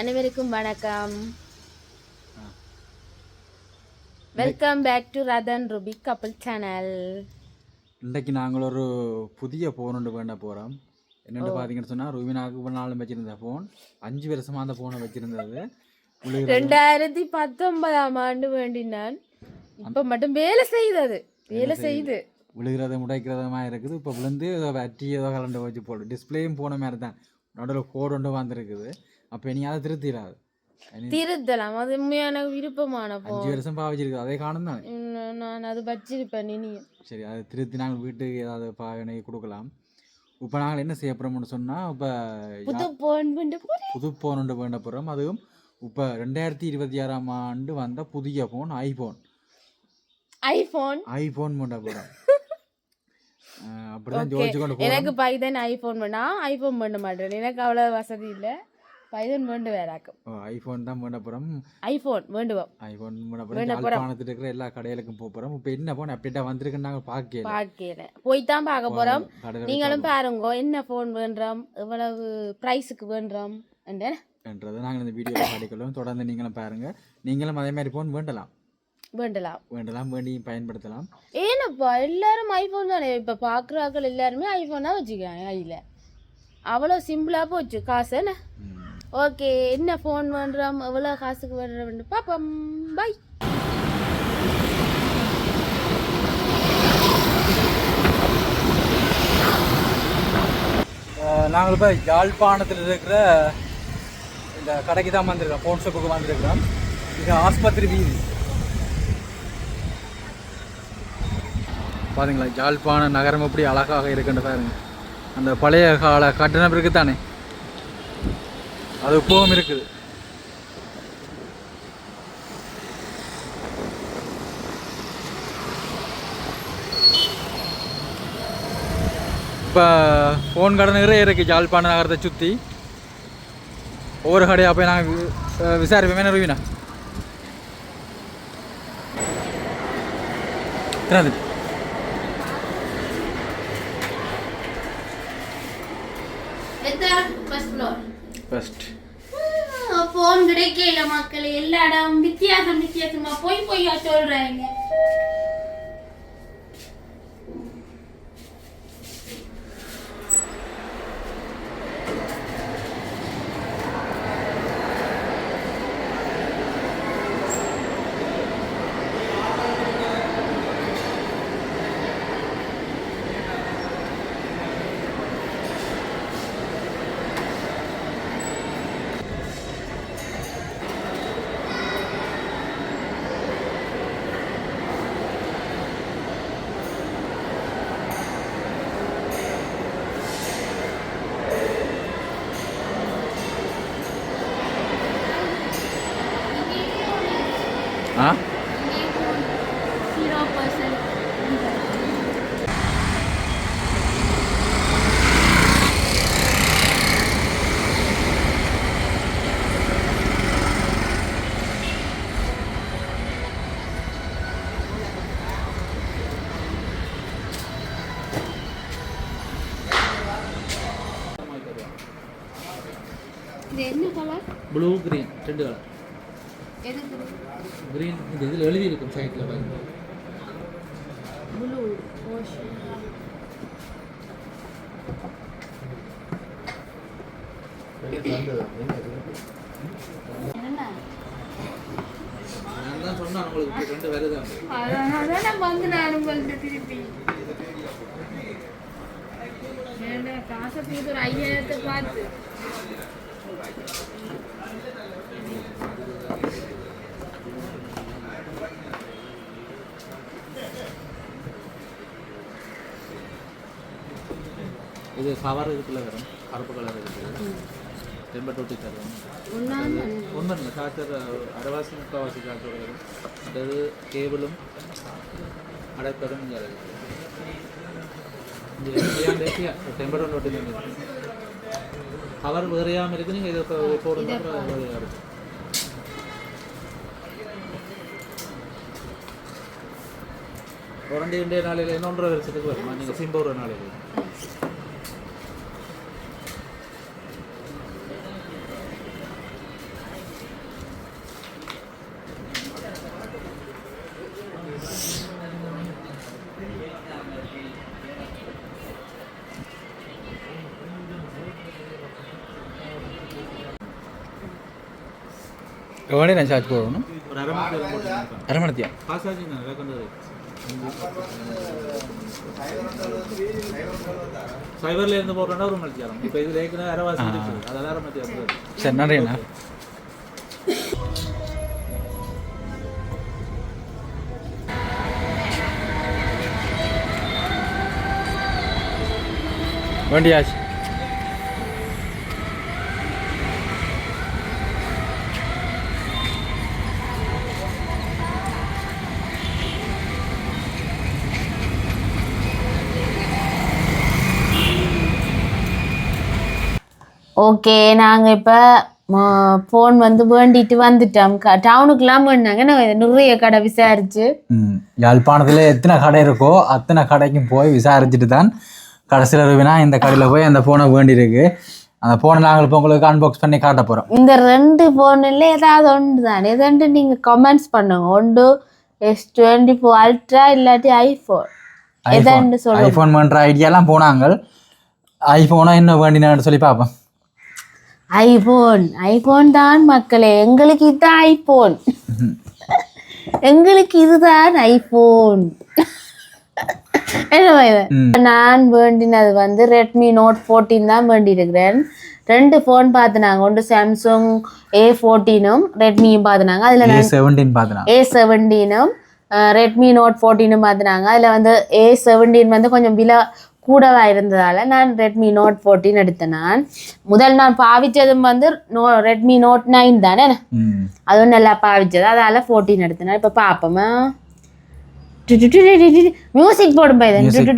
அனைவருக்கும் வணக்கம். Welcome back to Rathan Ruby கப்பல் சேனல் இன்றைக்கு நாங்கள் ஒரு புதிய ஃபோன் ஒன்று வேண்ட போகிறோம் என்னென்னு பார்த்தீங்கன்னு சொன்னால் ருவினாக்கு ஒரு நாளும் வச்சுருந்த ஃபோன் அஞ்சு வருஷமாக அந்த ஃபோனை வச்சுருந்தது. ரெண்டாயிரத்தி பத்தொன்பதாம் ஆண்டு வேண்டினான். இப்ப மட்டும் வேலை செய்தது. வேலை செய்து. விழுகிறது முடைக்கிறதுமா இருக்குது. இப்போ விழுந்து ஏதோ வட்டி ஏதோ கலண்டு வச்சு போடு டிஸ்பிளேயும் போன மாதிரி தான் நடுவில் கோடு ஒன்று வந்திருக்குது. அப்போ இனி அதை திருத்திடாது திருத்தலாம். அது உண்மையான விருப்பமான அஞ்சு வருஷம் பாவிச்சிருக்குது. அதே காணும் தானே? நான் அது வச்சிருப்பேன் இனியும் சரி அதை திருத்தி நாங்கள் வீட்டுக்கு ஏதாவது பாவனை கொடுக்கலாம். இப்போ நாங்கள் என்ன செய்ய போகிறோம்னு சொன்னால் இப்போ புது போன் பண்ணி புது ஃபோன் ஒன்று வேண்ட போகிறோம் அதுவும் இப்போ ரெண்டாயிரத்தி இருபத்தி ஆறாம் ஆண்டு வந்த புதிய ஃபோன் ஐஃபோன் ஐபோன் ஐஃபோன் வேண்ட போகிறோம் அப்படிதான் ஜோதிச்சு கொண்டு எனக்கு பைதன் ஐபோன் பண்ணா ஐபோன் பண்ண மாட்டேன் எனக்கு அவ்வளவு வசதி இல்ல. பைதன் வேண்டு வேறாக்கும் ஐஃபோன் தான் போகிறோம் ஐபோன் வேண்டுவோம் ஐஃபோன் போகிறோம் யாழ்ப்பாணத்தில் இருக்கிற எல்லா கடைகளுக்கும் போக போகிறோம் இப்போ என்ன ஃபோன் அப்டேட்டாக வந்திருக்குன்னு நாங்கள் பார்க்கல பார்க்கல போய் தான் பார்க்க போறோம் கடையில் நீங்களும் பாருங்க என்ன ஃபோன் வேண்டுறோம் எவ்வளவு ப்ரைஸுக்கு வேண்டுறோம் என்றதை நாங்கள் இந்த வீடியோவில் காட்டிக்கொள்ளும் தொடர்ந்து நீங்களும் பாருங்கள் நீங்களும் அதே மாதிரி ஃபோன் வேண்டலாம் வேண்டலாம் வேண்டலாம் வேண்டி பயன்படுத்தலாம். ஏனப்பா எல்லாரும் ஐஃபோன் தானே இப்போ பார்க்குறாக்கள் எல்லாருமே ஐஃபோன் தான் வச்சுக்காங்க கையில் அவ்வளோ சிம்பிளாக போச்சு காசு என்ன. ஓகே என்ன ஃபோன் பண்ணுறோம் எவ்வளோ காசுக்கு பண்ணுறோம்னு பார்ப்போம். பை நாங்கள் இப்போ யாழ்ப்பாணத்தில் இருக்கிற இந்த கடைக்கு தான் வந்திருக்கோம் ஃபோன் ஷாப்புக்கு வந்திருக்கிறோம். இது ஆஸ்பத்திரி வீதி. பாருங்களா யாழ்ப்பாண நகரம் எப்படி அழகாக இருக்குன்னு பாருங்க. அந்த பழைய கால கட்டணம் இருக்குது தானே அது இப்போவும் இருக்குது. இப்போ ஃபோன் கடை நிறைய இருக்குது யாழ்ப்பாண நகரத்தை சுற்றி ஒவ்வொரு கடையாக போய் நாங்கள் விசாரிப்போமே. என்ன ரூவினா என்னது first floor. ஃபர்ஸ்ட் ஃபோன் கிடைக்கல மக்கள். எல்லா இடம் வித்தியாசம் வித்தியாசமா போய் போய் சொல்றாங்க ஆ ஜீரோ பர்சன்ட் இது என்ன கலர் ப்ளூ கிரீன் ரெண்டு கலர் கிரீன் இந்த இதில் எழுதியிருக்கும் சைட்டில் பாருங்க. நான் தான் சொன்னேன் உங்களுக்கு ரெண்டு வருதான் அதான் நான் வந்து நான் உங்கள்கிட்ட திருப்பி. காசை ஐயாயிரத்தை பார்த்து. இது கவர் இதுக்குள்ள வரும். கருப்பு கலர் இருக்குது. டெம்பர் டொட்டி தரும் ஒன்றாம் இல்லை சார்ஜர் அரைவாசி முக்கால்வாசி சார்ஜர் வரும். மற்றது கேபிளும் அடைப்படும் இங்கே இருக்குது இந்த டெம்பர் டொட்டி கவர் வேறையாமல் இருக்குது நீங்கள் இதை போடுங்க வேறையாக இருக்கும் ரெண்டு ரெண்டு நாளையில் இன்னொன்றரை வருஷத்துக்கு வருமா நீங்கள் சிம்ப ஒரு நாளையில் எவ்வளோ நான் சார்ஜ் போடணும்? அரை மணி அரை கொண்டு சைபர்ல இருந்து போடுறோம்னா ஒரு மணி நேரம். இப்போ இதில் ஏற்கனவே இருக்குது அதெல்லாம் அரை மணி நேரம் சரி நன்றி அண்ணா வண்டியாச்சு ஓகே நாங்கள் இப்போ ஃபோன் வந்து வேண்டிட்டு வந்துட்டோம். டவுனுக்குலாம் வேணாங்க நான் நிறைய கடை விசாரிச்சு. யாழ்ப்பாணத்தில் எத்தனை கடை இருக்கோ அத்தனை கடைக்கும் போய் விசாரிச்சுட்டு தான் கடைசியில் இருவினா இந்த கடையில் போய் அந்த ஃபோனை வேண்டியிருக்கு. அந்த ஃபோனை நாங்கள் இப்போ உங்களுக்கு அன்பாக்ஸ் பண்ணி காட்ட போகிறோம் இந்த ரெண்டு ஃபோனில் ஏதாவது ஒன்று தான். எதாண்டு நீங்கள் கமெண்ட்ஸ் பண்ணுங்க. ஒன்று எஸ் டுவெண்ட்டி ஃபோர் அல்ட்ரா இல்லாட்டி ஐஃபோன் சொல்லுங்க. ஐஃபோன் பண்ணுற ஐடியாலாம் போனாங்க. ஐஃபோனா என்ன வேண்டினான்னு சொல்லி பார்ப்போம். ஐபோன். ஐபோன் தான் மக்களே. எங்களுக்கு இதுதான் ஐபோன். எங்களுக்கு இதுதான் ஐபோன். என்ன. நான் வேண்டினது வந்து ரெட்மி நோட் ஃபோர்டீன் தான் வேண்டியிருக்கிறேன். ரெண்டு ஃபோன் பார்த்துனாங்க. ஒன்று சாம்சங் ஏ ஃபோர்டீனும் ரெட்மியும் பார்த்துனாங்க. அதில் ஏ செவன்டீன் பார்த்தனா ஏ செவன்டீனும் ரெட்மி நோட் ஃபோர்டீனும் பார்த்துனாங்க. அதில் வந்து ஏ செவன்டீன் வந்து கொஞ்சம் விலை கூடவா இருந்ததால் நான் ரெட்மி நோட் ஃபோர்டீன் எடுத்தேன் நான். முதல் நான் பாவிச்சதும் வந்து நோ ரெட்மி நோட் நைன் தானே? அதுவும் நல்லா பாவிச்சது. அதால் ஃபோர்டீன் எடுத்தேன் இப்போ பார்ப்போமா மியூசிக் போடும் போய் Music.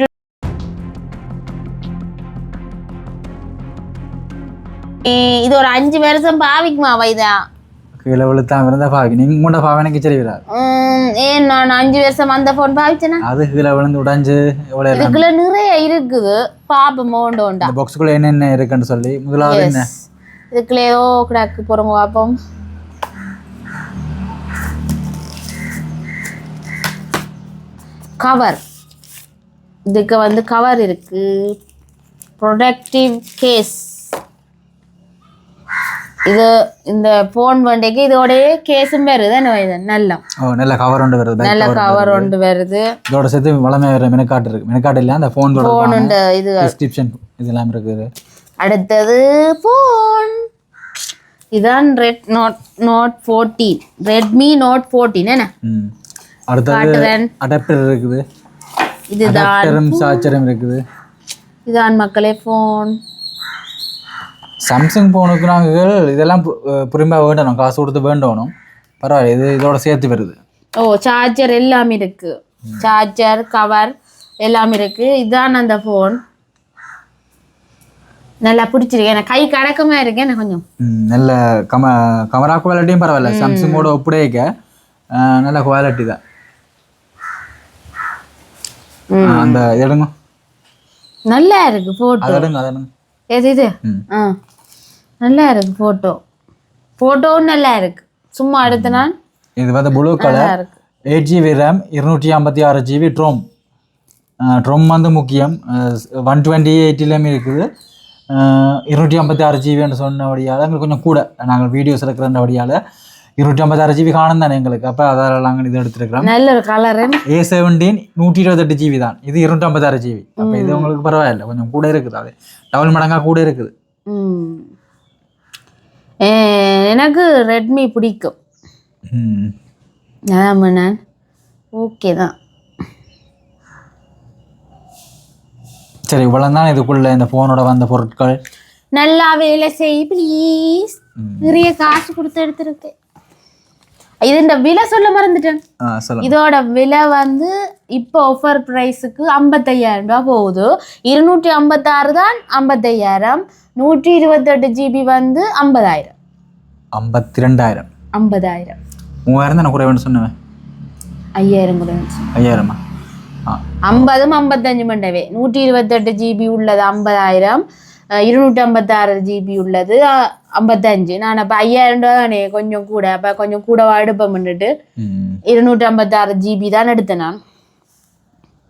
இது ஒரு அஞ்சு வருஷம் பாவிக்குமா வைதா கீழே விழுத்தாம இருந்தால் பாவி நீங்கள் கூட பாவை எனக்கு உம், ஏன் நான் அஞ்சு வருஷம் அந்த ஃபோன் பாவிச்சேனா அது கீழே விழுந்து உடைஞ்சு எவ்வளோ எல்லாம் இதுக்குள்ள நிறைய இருக்குது பாப்போம் இந்த பாக்ஸுக்குள்ளே என்னென்ன இருக்குன்னு சொல்லி முதலாவது என்ன இதுக்குள்ள ஏதோ கிடக்கு போறோங்க பார்ப்போம் கவர் இதுக்கு வந்து கவர் இருக்கு ப்ரொடக்டிவ் கேஸ் இது இந்த ஃபோன் வண்டிக்கு இதோடய கேஸும் வருது. இது? நல்லா. ஓ நல்ல கவர் ஒன்று வருது நல்ல கவர். ஒன்று வருது. இதோட சேர்த்து வளமே வேறு மெனக்காட்டு இருக்கு. மெனக்காட்டு இல்லை அந்த ஃபோன் உண்டு இது டிஸ்கிரிப்ஷன் இதெல்லாம் இருக்குது. அடுத்தது ஃபோன் இதான் red note note fourteen Redmi note fourteen என்ன? ம். அடுத்தது அடாப்டர் இருக்குது. இதுதான் சார்ஜரும் இருக்குது. இதான் மக்களே ஃபோன் சாம்சங் ஃபோனுக்கு நாங்கள் இதெல்லாம் புரியும்பா வேண்டணும். காசு கொடுத்து வேண்டணும். பரவாயில்ல இது இதோட சேர்த்து வருது. ஓ சார்ஜர் எல்லாமே இருக்கு. சார்ஜர் கவர் எல்லாமே இருக்கு. இதான் அந்த ஃபோன் நல்லா பிடிச்சிருக்கு. எனக்கு கை கடக்கமா இருக்கு. எனக்கு கொஞ்சம் நல்ல கம கமரா குவாலிட்டியும் பரவாயில்ல. சாம்சங்கோட ஒப்படைக்க நல்ல குவாலிட்டி தான். அந்த எடுங்க. நல்லா இருக்கு போட்டோ எடுங்க. எது இது. ஆ. நல்லா இருக்கு போட்டோ போட்டோவும் நல்லா இருக்கு. சும்மா எடுத்த நான் இது வந்து blue colour eight GB RAM இருநூற்றி ஐம்பத்தி ஆறு ஜிபி ட்ரோம் ட்ரோம் வந்து முக்கியம். ஒன் டுவெண்ட்டி எயிட்டிலும் இருக்குது. இருநூற்றி ஐம்பத்தி ஆறு ஜிபின்னு சொன்னபடியால் எங்களுக்கு கொஞ்சம் கூட. நாங்கள் வீடியோஸ் இருக்கிறபடியால் இருநூற்றி ஐம்பத்தி ஆறு ஜிபி காணும் தானே எங்களுக்கு அப்போ அதால் நாங்கள் இது எடுத்துருக்கிறோம் நல்ல ஒரு கலரு ஏ செவன்டீன் நூற்றி இருபத்தெட்டு ஜிபி தான் இது இருநூற்றி ஐம்பத்தாறு ஜிபி அப்போ இது உங்களுக்கு பரவாயில்ல கொஞ்சம் கூட இருக்குது அது டபுள் மடங்காக கூட இருக்குது எனக்கு ரெட்மி பிடிக்கும் நான் ஓகே தான் சரி இவ்வளோ தான் இதுக்குள்ளே இந்த ஃபோனோட வந்த பொருட்கள் நல்லா வேலை செய் ப்ளீஸ். நிறைய காசு கொடுத்து எடுத்துருக்கு இது இந்த விலை சொல்ல மறந்துட்டேன். இதோட விலை வந்து இப்போ ஆஃபர் ப்ரைஸுக்கு ஐம்பத்தையாயிரம் ரூபாய் போகுது. இருநூற்றி ஐம்பத்தாறு தான் ஐம்பத்தையாயிரம். நூற்றி இருபத்தெட்டு ஜிபி வந்து ஐம்பதாயிரம். ஐம்பத்தி ரெண்டாயிரம் ஐம்பதாயிரம் மூவாயிரம் தான் குறைவேன்னு சொன்னேன் ஐயாயிரம் இருந்துச்சு ஐயாயிரமா? ஐம்பதும் ஐம்பத்தஞ்சு மண்டவே நூற்றி இருபத்தெட்டு ஜிபி உள்ளது ஐம்பதாயிரம். இருநூற்றி ஐம்பத்தாறு ஜிபி உள்ளது. ஐம்பத்தஞ்சு. நான் அப்போ ஐயாயிரம் ரூபா தானே கொஞ்சம் கூட. அப்போ கொஞ்சம் கூடவா எடுப்போம்னுட்டு ம். இருநூற்றி ஐம்பத்தாறு ஜிபி தான் எடுத்தேன் நான்.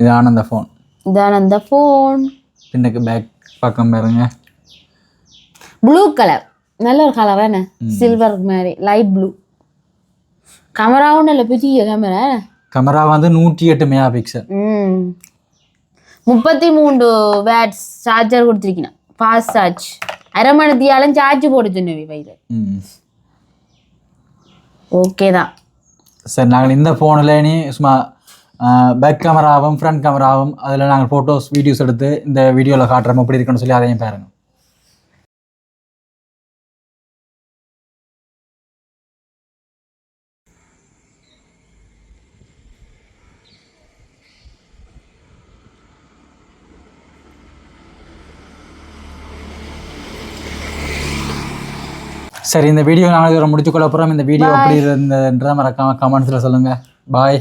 இது ஆனந்த ஃபோன் இதான் அந்த ஃபோன் பின்னுக்கு பேக் பக்கம் பாருங்க. ப்ளூ கலர் நல்ல ஒரு கலர் என்ன சில்வர் மாதிரி. லைட் ப்ளூ கேமராவும் நல்ல பெரிய கேமரா கேமரா வந்து நூற்றி எட்டு மெகா பிக்சல் முப்பத்தி மூன்று வேட்ஸ் சார்ஜர் கொடுத்துருக்கணும். ஃபாஸ்ட் சார்ஜ் அரை மணித்தியாலும் சார்ஜ் போட்டு சொன்னவி ம். ஓகே தான். சரி நாங்கள் இந்த ஃபோனில் இனி சும்மா பேக் கேமராவும் ஃப்ரண்ட் கேமராவும் அதில் நாங்கள் ஃபோட்டோஸ் வீடியோஸ் எடுத்து இந்த வீடியோவில் காட்டுறோம். எப்படி இருக்குன்னு சொல்லி அதையும் பாருங்க. சரி இந்த வீடியோ இதோட முடிச்சுக்கொள்ள போகிறோம் இந்த வீடியோ எப்படி இருந்ததுன்றதை மறக்காம கமெண்ட்ஸில் சொல்லுங்கள் பாய்